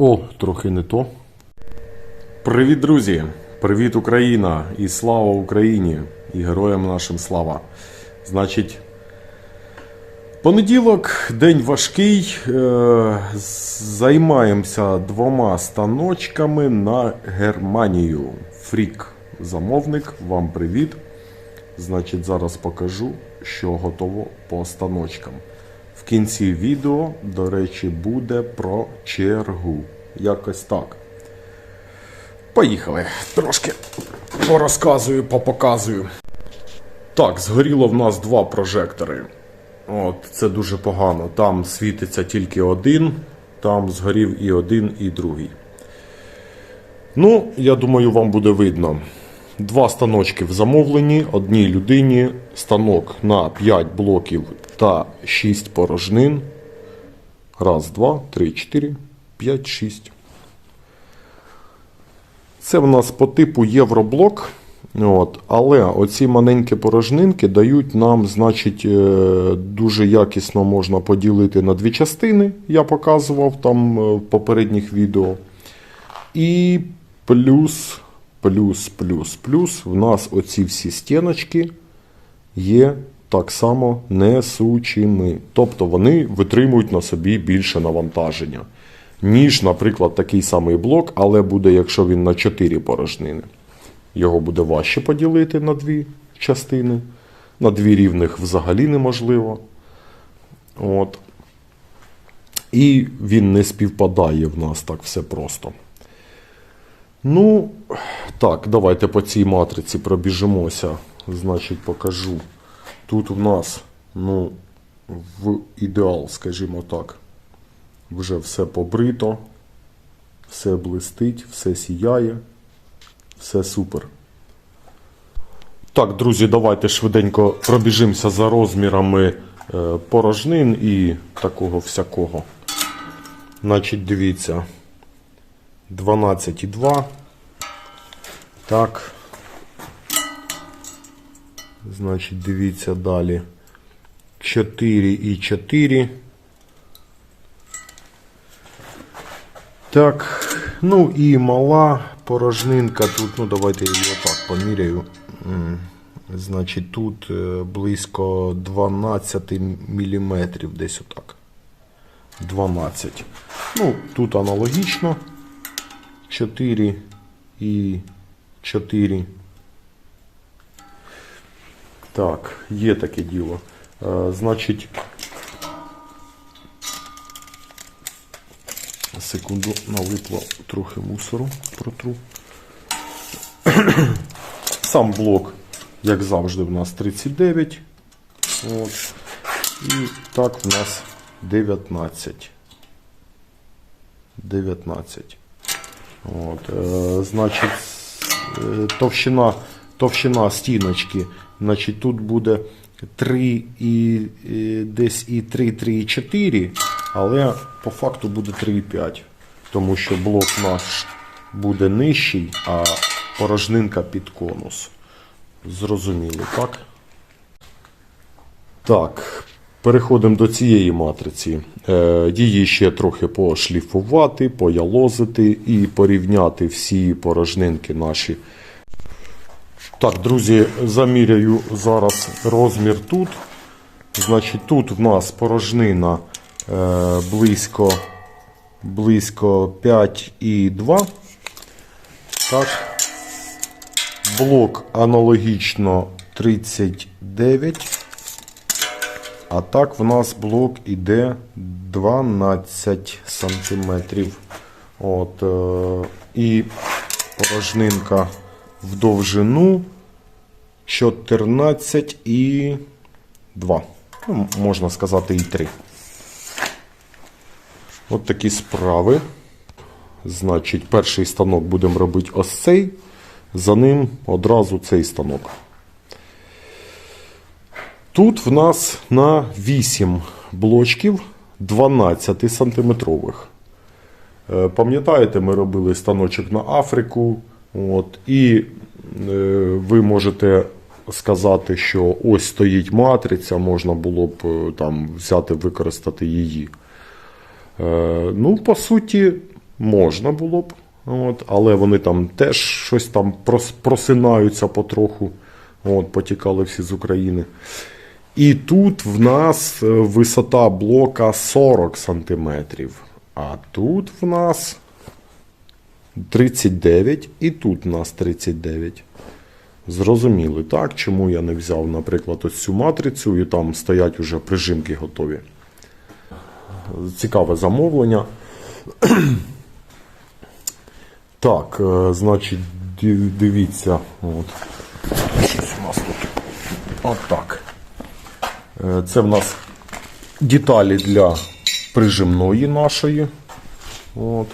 О, трохи не то. Привіт, друзі! Привіт, Україна! І слава Україні! І героям нашим слава! Значить, понеділок, день важкий. Е, займаємося двома станочками на Германію. Фрік, замовник, вам привіт. Значить, зараз покажу, що готово по станочкам. Кінці відео, до речі, буде про чергу. Якось так. Поїхали. Трошки порозказую, попоказую. Так, згоріло в нас два прожектори. От, це дуже погано. Там світиться тільки один, там згорів і один, і другий. Ну, я думаю, вам буде видно. Два станочки в замовленні, одній людині, станок на 5 блоків та 6 порожнин. Раз, два, три, чотири, п'ять, шість. Це в нас по типу Євроблок. От, але оці маленькі порожнинки дають нам, значить, е, дуже якісно можна поділити на дві частини. Я показував там е, в попередніх відео. І плюс, плюс, плюс, плюс, в нас оці всі стіночки є так само несучими. Тобто вони витримують на собі більше навантаження, ніж, наприклад, такий самий блок, але буде, якщо він на 4 порожнини. Його буде важче поділити на дві частини. На дві рівних взагалі неможливо. От. І він не співпадає в нас так все просто. Ну, так, давайте по цій матриці пробіжимося. Значить, покажу. Тут у нас, ну, в ідеал, скажімо так, вже все побрито, все блистить, все сіяє, все супер. Так, друзі, давайте швиденько пробіжимося за розмірами е, порожнин і такого всякого. Значить, дивіться. 12,2. Так. Значить, дивіться далі. 4,4. Так. Ну і мала порожнинка тут, ну давайте я її отак поміряю. Значить, тут е, близько 12 мм, десь отак. 12. Ну, тут аналогічно. 4 і 4. Так, є таке діло. Е, значить, секунду налипло трохи мусору протру. Сам блок, як завжди, в нас 39. От. І так в нас 19. 19. От, е, значить, е, товщина, товщина стіночки, значить, тут буде 3 і е, десь і 3, 3 і 4, але по факту буде 3,5. Тому що блок наш буде нижчий, а порожнинка під конус. Зрозуміло, так? Так, переходимо до цієї матриці. Е, Її ще трохи пошліфувати, поялозити і порівняти всі порожнинки наші. Так, друзі, заміряю зараз розмір тут. Значить, тут в нас порожнина е, близько, близько 5,2. Так. Блок аналогічно 39. А так в нас блок іде 12 сантиметрів. От, е, і порожнинка в довжину 14 і 2. Ну, можна сказати і 3. От такі справи. Значить, перший станок будемо робити ось цей. За ним одразу цей станок. Тут в нас на 8 блочків 12 сантиметрових. Е, Пам'ятаєте, ми робили станочок на Африку. От, і е, ви можете сказати, що ось стоїть матриця, можна було б е, там взяти, використати її. Е, ну, по суті, можна було б. От, але вони там теж щось там прос- просинаються потроху. От, потікали всі з України. І тут в нас е, висота блока 40 см. А тут в нас 39, і тут в нас 39. Зрозуміли, так? Чому я не взяв, наприклад, ось цю матрицю, і там стоять уже прижимки готові. Цікаве замовлення. Так, е, значить, дивіться. От. Щось у нас тут. От так. Е, Це в нас деталі для прижимної нашої. От.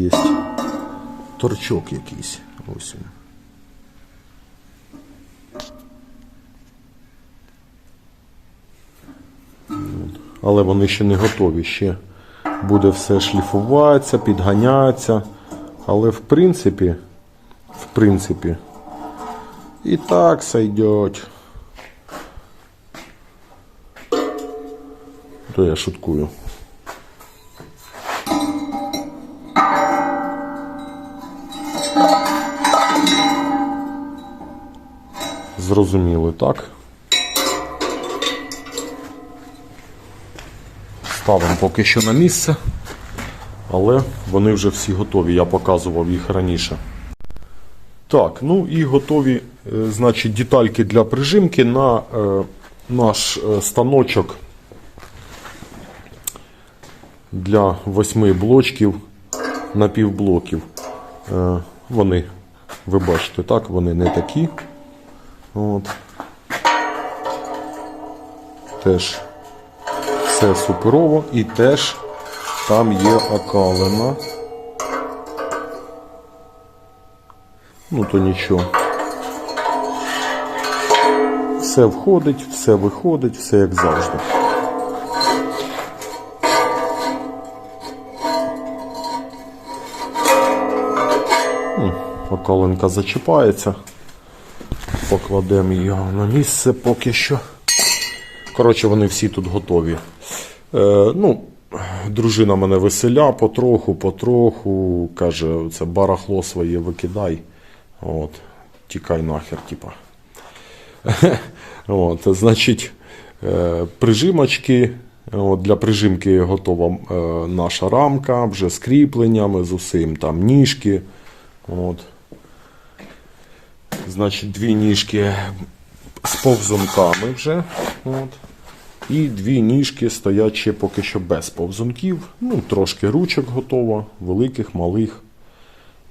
Є торчок якийсь. Ось він. Але вони ще не готові. Ще буде все шліфуватися, підганятися. Але в принципі, в принципі, і так сойдет. То я шуткую. Зрозуміли, так? Ставимо поки що на місце, але вони вже всі готові, я показував їх раніше. Так, ну і готові, е, значить, детальки для прижимки на е, наш е, станочок для восьми блочків напівблоків. Е, вони, ви бачите, так, вони не такі. От. Теж все суперово і теж там є окалина. Ну то нічого. Все входить, все виходить, все як завжди. Окалинка зачіпається. Покладемо його на місце поки що. Коротше, вони всі тут готові. Е, ну, дружина мене веселя потроху, потроху. Каже, це барахло своє викидай. От, тікай нахер, типа. От, значить, е, прижимочки. От, для прижимки готова е, наша рамка, вже з кріпленнями, з усім там ніжки. От. Значить, дві ніжки з повзунками вже. От. І дві ніжки стоять поки що без повзунків. Ну, трошки ручок готово, великих, малих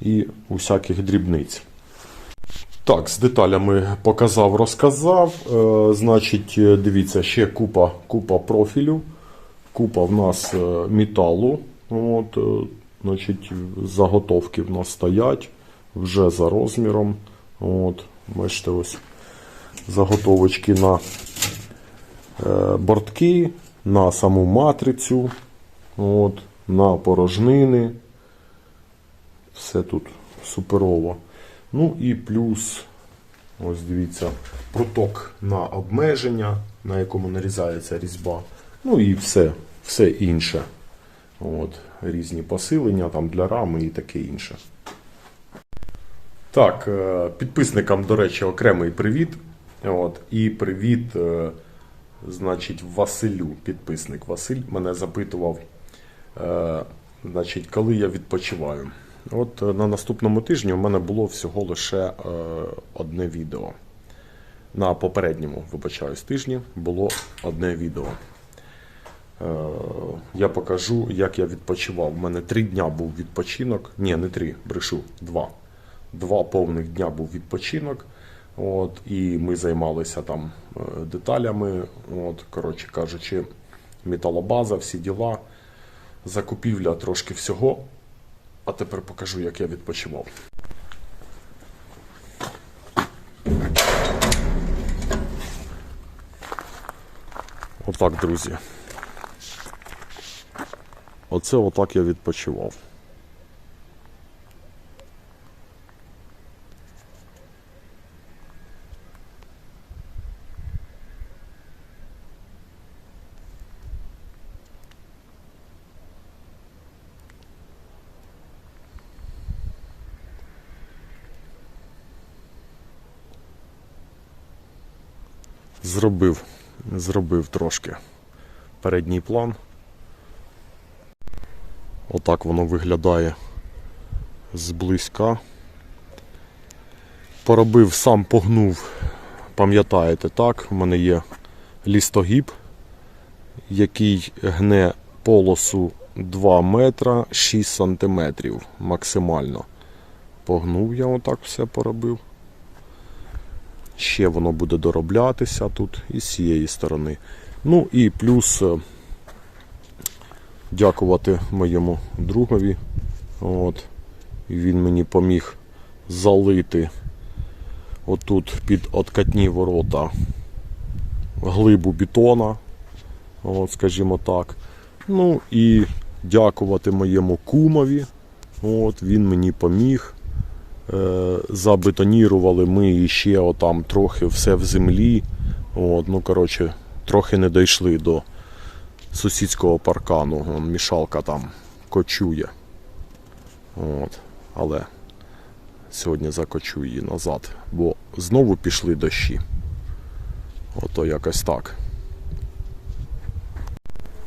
і усяких дрібниць. Так, з деталями показав, розказав. Е, значить, е, дивіться, ще купа, купа профілю, купа в нас е, металу. От, е, значить, заготовки в нас стоять вже за розміром. От, бачите, ось заготовочки на е, бортки, на саму матрицю, от, на порожнини. Все тут суперово. Ну і плюс, ось дивіться, проток на обмеження, на якому нарізається різьба. Ну і все, все інше. От, різні посилення там для рами і таке інше. Так, е, підписникам, до речі, окремий привіт. От, і привіт, е, значить, Василю, підписник Василь мене запитував, е, значить, коли я відпочиваю. От на наступному тижні у мене було всього лише одне відео. На попередньому, вибачаюсь, тижні було одне відео. Я покажу, як я відпочивав. У мене три дня був відпочинок. Ні, не три, брешу, два. Два повних дня був відпочинок. От, і ми займалися там е, деталями. От, коротше кажучи, металобаза, всі діла, закупівля трошки всього. А тепер покажу, як я відпочивав. Отак, друзі. Оце отак я відпочивав. Зробив, зробив трошки передній план. Отак воно виглядає зблизька. Поробив, сам погнув, пам'ятаєте, так, у мене є лістогіб, який гне полосу 2 метра 6 сантиметрів максимально. Погнув я отак все поробив. Ще воно буде дороблятися тут і з цієї сторони. Ну і плюс е, дякувати моєму другові. От. Він мені поміг залити отут під откатні ворота глибу бетона. От, скажімо так. Ну і дякувати моєму кумові. От, він мені поміг. Е, забетонірували ми ще отам трохи все в землі. От, ну, коротше, трохи не дійшли до сусідського паркану. Вон, мішалка там кочує. От, але сьогодні закочу її назад, бо знову пішли дощі. Ото якось так.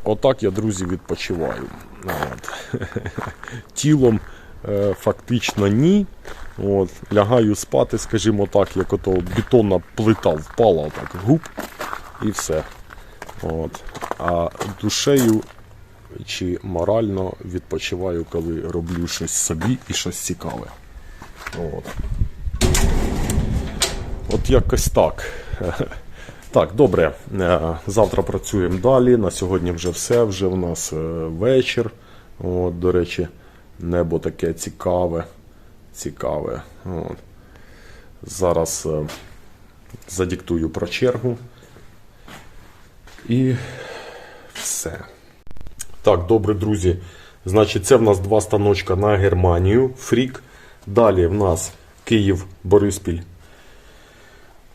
Отак я, друзі, відпочиваю. От. Тілом е, фактично ні. От, лягаю спати, скажімо так, як ото бетонна плита впала, так гуп, і все. От. А душею чи морально відпочиваю, коли роблю щось собі і щось цікаве. От. От якось так. Так, добре. Е, Завтра працюємо далі. На сьогодні вже все. Вже в нас е, вечір. От, до речі, небо таке цікаве. Цікаве. От. Зараз е, задиктую про чергу. І все. Так, добре, друзі. Значить, це в нас два станочка на Германію. Фрік. Далі в нас Київ, Бориспіль.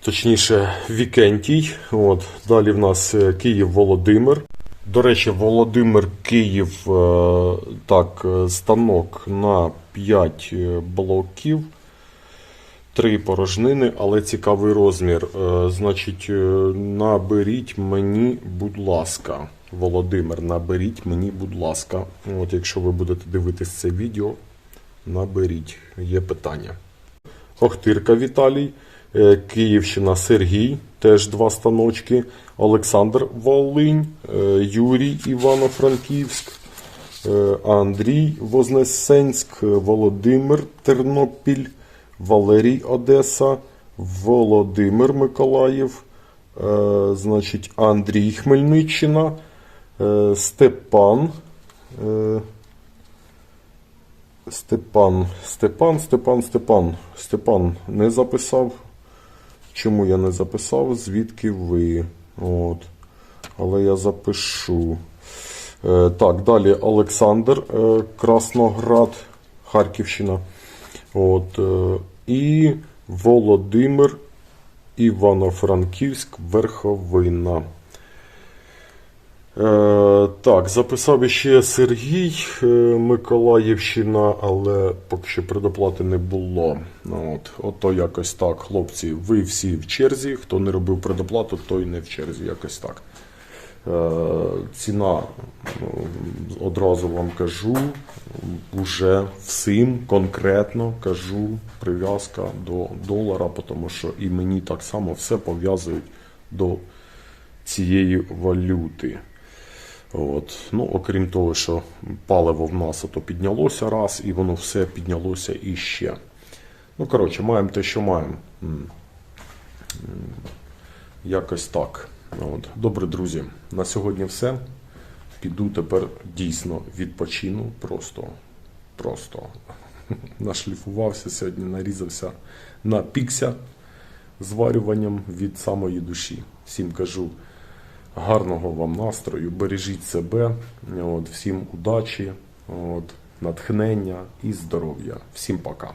Точніше, Вікентій. От. Далі в нас е, Київ, Володимир. До речі, Володимир Київ е, так, станок на 5 блоків. Три порожнини, але цікавий розмір. Е, Значить, е, наберіть мені, будь ласка, Володимир, наберіть мені, будь ласка. От якщо ви будете дивитись це відео, наберіть. Є питання. Охтирка Віталій, е, Київщина Сергій, теж два станочки. Олександр Волинь, е, Юрій Івано-Франківськ, е, Андрій Вознесенськ, Володимир Тернопіль, Валерій Одеса, Володимир Миколаїв, е, значить, Андрій Хмельниччина, е, Степан. е, Степан, Степан, Степан, Степан. Степан не записав. Чому я не записав? Звідки ви? От. Але я запишу. Е, так, далі Олександр, е, Красноград, Харківщина. От, е, і Володимир Івано-Франківськ, Верховина. Так, записав ще Сергій Миколаївщина, але поки що предоплати не було. Ну, От, ото якось так, хлопці. Ви всі в черзі. Хто не робив предоплату, той не в черзі. Якось так. Е, ціна, ну, одразу вам кажу, уже всім конкретно кажу прив'язка до долара, тому що і мені так само все пов'язують до цієї валюти. От. Ну, окрім того, що паливо в нас ото піднялося раз, і воно все піднялося іще. Ну, коротше, маємо те, що маємо. Якось так. От. Добре, друзі, на сьогодні все. Піду тепер дійсно відпочину. Просто, просто нашліфувався сьогодні, нарізався, напікся зварюванням від самої душі. Всім кажу Гарного вам настрою, бережіть себе, от, всім удачі, от, натхнення і здоров'я. Всім пока.